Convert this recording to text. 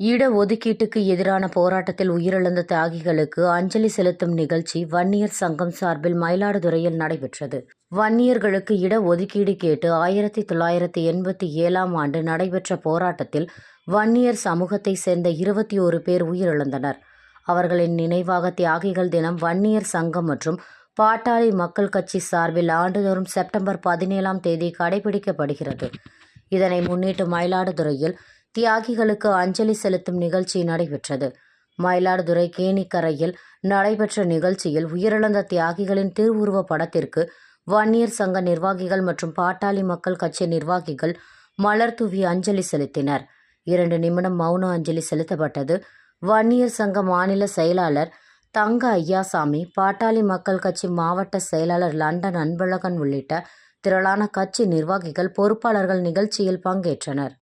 இட ஒதுக்கீட்டுக்கு எதிரான போராட்டத்தில் உயிரிழந்த தியாகிகளுக்கு அஞ்சலி செலுத்தும் நிகழ்ச்சி வன்னியர் சங்கம் சார்பில் மயிலாடுதுறையில் நடைபெற்றது. வன்னியர்களுக்கு இட ஒதுக்கீடு கேட்டு ஆயிரத்தி தொள்ளாயிரத்தி எண்பத்தி ஏழாம் ஆண்டு நடைபெற்ற போராட்டத்தில் வன்னியர் சமூகத்தை சேர்ந்த இருபத்தி ஒரு பேர் உயிரிழந்தனர். அவர்களின் நினைவாக தியாகிகள் தினம் வன்னியர் சங்கம் மற்றும் பாட்டாளி மக்கள் கட்சி சார்பில் ஆண்டுதோறும் செப்டம்பர் பதினேழாம் தேதி கடைபிடிக்கப்படுகிறது. இதனை முன்னிட்டு மயிலாடுதுறையில் தியாகிகளுக்கு அஞ்சலி செலுத்தும் நிகழ்ச்சி நடைபெற்றது. மயிலாடுதுறை கேணிக்கரையில் நடைபெற்ற நிகழ்ச்சியில் உயிரிழந்த தியாகிகளின் திருவுருவ படத்திற்கு வன்னியர் சங்க நிர்வாகிகள் மற்றும் பாட்டாளி மக்கள் கட்சி நிர்வாகிகள் மலர் தூவி அஞ்சலி செலுத்தினர். இரண்டு நிமிடம் மௌன அஞ்சலி செலுத்தப்பட்டது. வன்னியர் சங்க மாநில செயலாளர் தங்க ஐயாசாமி பாட்டாளி மக்கள் கட்சி மாவட்ட செயலாளர் லண்டன் அன்பழகன் உள்ளிட்ட திரளான கட்சி நிர்வாகிகள் பொறுப்பாளர்கள் நிகழ்ச்சியில் பங்கேற்றனர்.